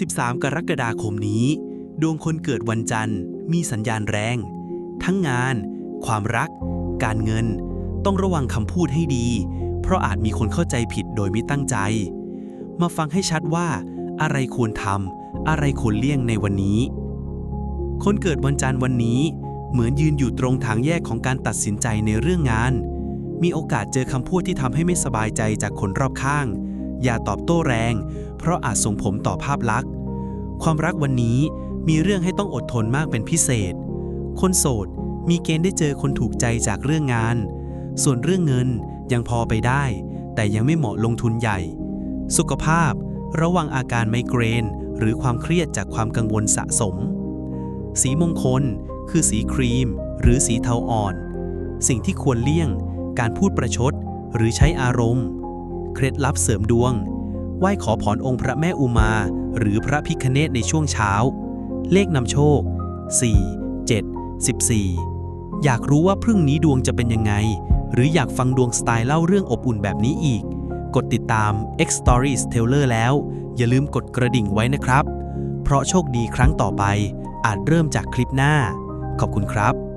13 กรกฎาคมนี้ ดวงคนเกิดวันจันทร์ มีสัญญาณแรง ทั้งงาน ความรัก การเงิน ต้องระวังคำพูดให้ดี เพราะอาจมีคนเข้าใจผิดโดยไม่ตั้งใจ มาฟังให้ชัดว่า อะไรควรทำอะไรควรเลี่ยงในวันนี้ คนเกิดวันจันทร์วันนี้ เหมือนยืนอยู่ตรงทางแยกของการตัดสินใจในเรื่องงาน มีโอกาสเจอคำพูดที่ทำให้ไม่สบายใจจากคนรอบข้าง อย่าตอบโต้แรง เพราะอาจส่งผลต่อภาพลักษณ์ ความรักวันนี้มีเรื่องให้ต้องอดทนมากเป็นพิเศษ คนโสดมีเกณฑ์ได้เจอคนถูกใจจากเรื่องงาน ส่วนเรื่องเงินยังพอไปได้ แต่ยังไม่เหมาะลงทุนใหญ่ สุขภาพระวังอาการไมเกรน หรือความเครียดจากความกังวลสะสม สีมงคล คือสีครีม หรือสีเทาอ่อน สิ่งที่ควรเลี่ยง การพูดประชด หรือใช้อารมณ์ เคล็ดลับเสริมดวง ไหว้ขอพรองค์พระแม่อุมา หรือพระพิคเนตในช่วงเช้า เลขนำโชค 4 7 14 อยากรู้ว่าพรุ่งนี้ดวงจะเป็นยังไง หรืออยากฟังดวงสไตล์เล่าเรื่องอบอุ่นแบบนี้อีก กดติดตาม X Stories Teller แล้ว อย่าลืมกดกระดิ่งไว้นะครับ เพราะโชคดีครั้งต่อไป อาจเริ่มจากคลิปหน้า ขอบคุณครับ